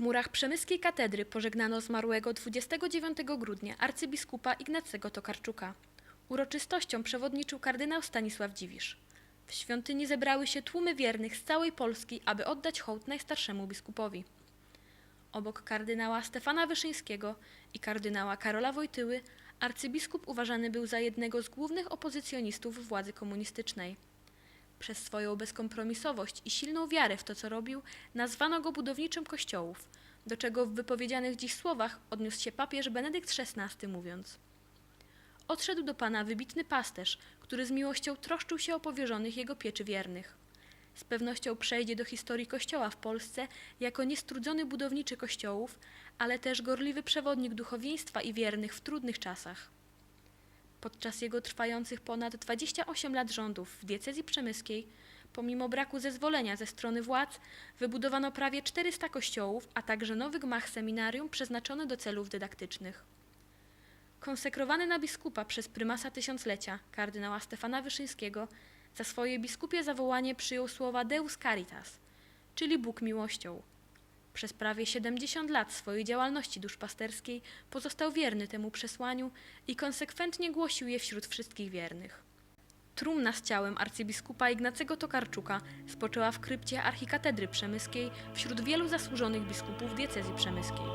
murach przemyskiej katedry pożegnano zmarłego 29 grudnia arcybiskupa Ignacego Tokarczuka. Uroczystością przewodniczył kardynał Stanisław Dziwisz. W świątyni zebrały się tłumy wiernych z całej Polski, aby oddać hołd najstarszemu biskupowi. Obok kardynała Stefana Wyszyńskiego i kardynała Karola Wojtyły, arcybiskup uważany był za jednego z głównych opozycjonistów władzy komunistycznej. Przez swoją bezkompromisowość i silną wiarę w to, co robił, nazwano go budowniczym kościołów, do czego w wypowiedzianych dziś słowach odniósł się papież Benedykt XVI, mówiąc Odszedł do Pana wybitny pasterz, który z miłością troszczył się o powierzonych jego pieczy wiernych. Z pewnością przejdzie do historii Kościoła w Polsce jako niestrudzony budowniczy kościołów, ale też gorliwy przewodnik duchowieństwa i wiernych w trudnych czasach. Podczas jego trwających ponad 28 lat rządów w diecezji przemyskiej, pomimo braku zezwolenia ze strony władz, wybudowano prawie 400 kościołów, a także nowy gmach seminarium przeznaczony do celów dydaktycznych. Konsekrowany na biskupa przez prymasa tysiąclecia, kardynała Stefana Wyszyńskiego, za swoje biskupie zawołanie przyjął słowa Deus Caritas, czyli Bóg miłością. Przez prawie 70 lat swojej działalności duszpasterskiej pozostał wierny temu przesłaniu i konsekwentnie głosił je wśród wszystkich wiernych. Trumna z ciałem arcybiskupa Ignacego Tokarczuka spoczęła w krypcie archikatedry przemyskiej wśród wielu zasłużonych biskupów diecezji przemyskiej.